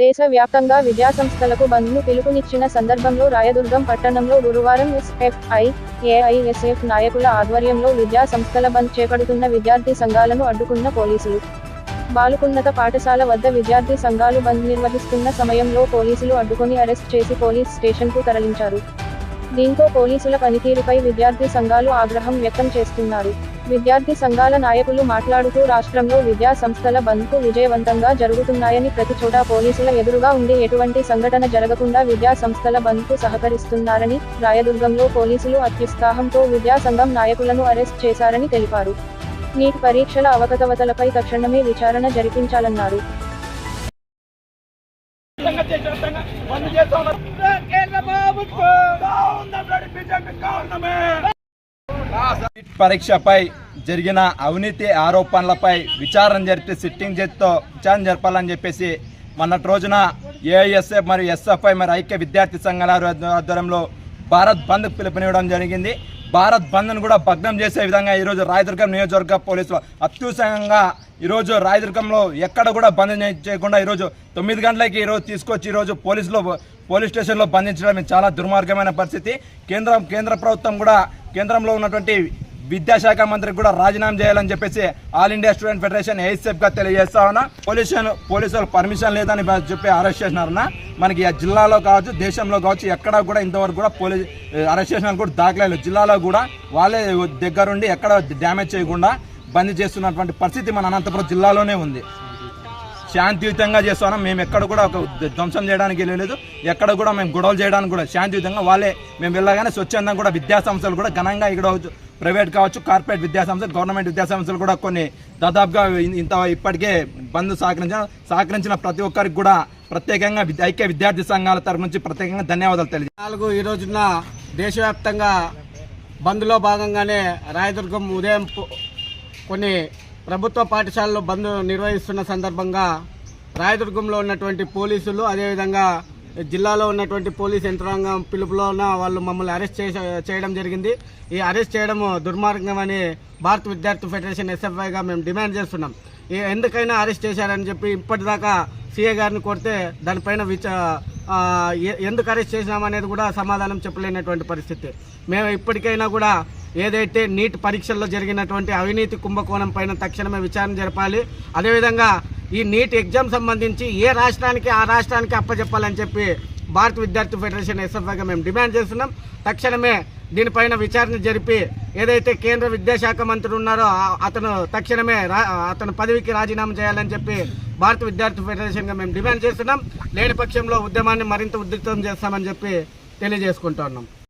దేశవ్యాప్తంగా విద్యాసంస్థలకు బంద్ను పిలుపునిచ్చిన సందర్భంలో రాయదుర్గం పట్టణంలో గురువారం ఎస్ఎఫ్ఐ ఏఐఎస్ఎఫ్ నాయకుల ఆధ్వర్యంలో విద్యా సంస్థల బంద్ చేపడుతున్న విద్యార్థి సంఘాలను అడ్డుకున్న పోలీసులు. బాలుకున్నత పాఠశాల వద్ద విద్యార్థి సంఘాలు బంద్ నిర్వహిస్తున్న సమయంలో పోలీసులు అడ్డుకొని అరెస్ట్ చేసి పోలీస్ స్టేషన్కు తరలించారు. దీంతో పోలీసుల పనితీరుపై విద్యార్థి సంఘాలు ఆగ్రహం వ్యక్తం చేస్తున్నారు. విద్యార్థి సంఘాల నాయకులు మాట్లాడుతూ రాష్ట్రంలో విద్యా సంస్థల బంద్కు విజయవంతంగా జరుగుతున్నాయని ప్రతి చోటా పోలీసుల ఎదురుగా ఉండి ఎటువంటి సంఘటన జరగకుండా విద్యా సంస్థల బంద్కు సహకరిస్తున్నారని రాయదుర్గంలో పోలీసులు అత్యుత్సాహంతో విద్యా సంఘం నాయకులను అరెస్ట్ చేశారని తెలిపారు. నీట్ పరీక్షల అవకతవకలపై తక్షణమే విచారణ జరిపించాలన్నారు. కేంద్ర ప్రభుత్వం! పరీక్షపై జరిగిన అవినీతి ఆరోపణలపై విచారణ జరిపి సిట్టింగ్ జడ్జితో విచారణ జరపాలని చెప్పేసి మొన్నటి రోజున ఏఎస్ఎఫ్ మరియు ఎస్ఎఫ్ఐ మరి ఐక్య విద్యార్థి సంఘాల ఆధ్వర్యంలో భారత్ బంద్కు పిలుపునివ్వడం జరిగింది. భారత్ బంద్ను కూడా భగ్నం చేసే విధంగా ఈరోజు రాయదుర్గం నియోజకవర్గ పోలీసులు అత్యుత్సాహంగా ఈరోజు రాయదుర్గంలో ఎక్కడ కూడా బంద్ చేయకుండా ఈరోజు తొమ్మిది గంటలకి ఈరోజు తీసుకొచ్చి ఈరోజు పోలీసులు పోలీస్ స్టేషన్లో బంధించడం చాలా దుర్మార్గమైన పరిస్థితి. కేంద్రం కేంద్ర ప్రభుత్వం కూడా కేంద్రంలో ఉన్నటువంటి విద్యాశాఖ మంత్రికి కూడా రాజీనామా చేయాలని చెప్పేసి all India student federation ASF తెలియజేస్తా ఉన్నా. పోలీసులు పోలీసులు పర్మిషన్ లేదని చెప్పి అరెస్ట్ చేసినారన్న మనకి ఆ జిల్లాలో కావచ్చు దేశంలో కావచ్చు ఎక్కడ కూడా ఇంతవరకు కూడా పోలీస్ అరెస్ట్ చేసిన కూడా దాఖలేదు జిల్లాలో కూడా వాళ్ళే దగ్గరుండి ఎక్కడ డ్యామేజ్ చేయకుండా బంద్ చేస్తున్నటువంటి పరిస్థితి మన అనంతపురం జిల్లాలోనే ఉంది. శాంతియుతంగా చేస్తున్నాం మేము ఎక్కడ కూడా ఒక ధ్వంసం చేయడానికి వెళ్ళలేదు. ఎక్కడ కూడా మేము గొడవలు చేయడానికి కూడా శాంతియుతంగా వాళ్ళే మేము వెళ్ళగానే స్వచ్ఛందంగా కూడా విద్యాసంస్థలు కూడా ఘనంగా ఇక్కడ ప్రైవేట్ కావచ్చు కార్పొరేట్ విద్యాసంస్థలు గవర్నమెంట్ విద్యాసంస్థలు కూడా కొన్ని దాదాపుగా ఇంత ఇప్పటికే బంద్ సహకరించిన సహకరించిన ప్రతి ఒక్కరికి కూడా ప్రత్యేకంగా ఐక్య విద్యార్థి సంఘాల తరపు నుంచి ప్రత్యేకంగా ధన్యవాదాలు తెలియజేస్తాను నాలుగు ఈ రోజున దేశవ్యాప్తంగా బంద్లో భాగంగానే రాయదుర్గం ఉదయం కొన్ని ప్రభుత్వ పాఠశాలలు బంద్ నిర్వహిస్తున్న సందర్భంగా రాయదుర్గంలో ఉన్నటువంటి పోలీసులు అదేవిధంగా జిల్లాలో ఉన్నటువంటి పోలీస్ యంత్రాంగం పిలుపులోన వాళ్ళు మమ్మల్ని అరెస్ట్ చేయడం జరిగింది. ఈ అరెస్ట్ చేయడం దుర్మార్గమని భారత విద్యార్థి ఫెడరేషన్ ఎస్ఎఫ్ఐగా మేము డిమాండ్ చేస్తున్నాం. ఈ ఎందుకైనా అరెస్ట్ చేశారని చెప్పి ఇప్పటిదాకా సీఏ గారిని కొడితే దానిపైన విచ ఎందుకు అరెస్ట్ చేసినామనేది కూడా సమాధానం చెప్పలేనటువంటి పరిస్థితి. మేము ఇప్పటికైనా కూడా ఏదైతే నీట్ పరీక్షల్లో జరిగినటువంటి అవినీతి కుంభకోణం పైన తక్షణమే విచారణ జరపాలి. అదేవిధంగా ఈ నీట్ ఎగ్జామ్ సంబంధించి ఏ రాష్ట్రానికి ఆ రాష్ట్రానికి అప్పచెప్పాలని చెప్పి భారత విద్యార్థి ఫెడరేషన్ ఎస్ఎఫ్ఐగా మేము డిమాండ్ చేస్తున్నాం. తక్షణమే దీనిపైన విచారణ జరిపి ఏదైతే కేంద్ర విద్యాశాఖ మంత్రి ఉన్నారో అతను తక్షణమే రా- అతను పదవికి రాజీనామా చేయాలని చెప్పి భారత విద్యార్థి ఫెడరేషన్గా మేము డిమాండ్ చేస్తున్నాం. లేని పక్షంలో ఉద్యమాన్ని మరింత ఉధృతం చేస్తామని చెప్పి తెలియజేసుకుంటున్నాం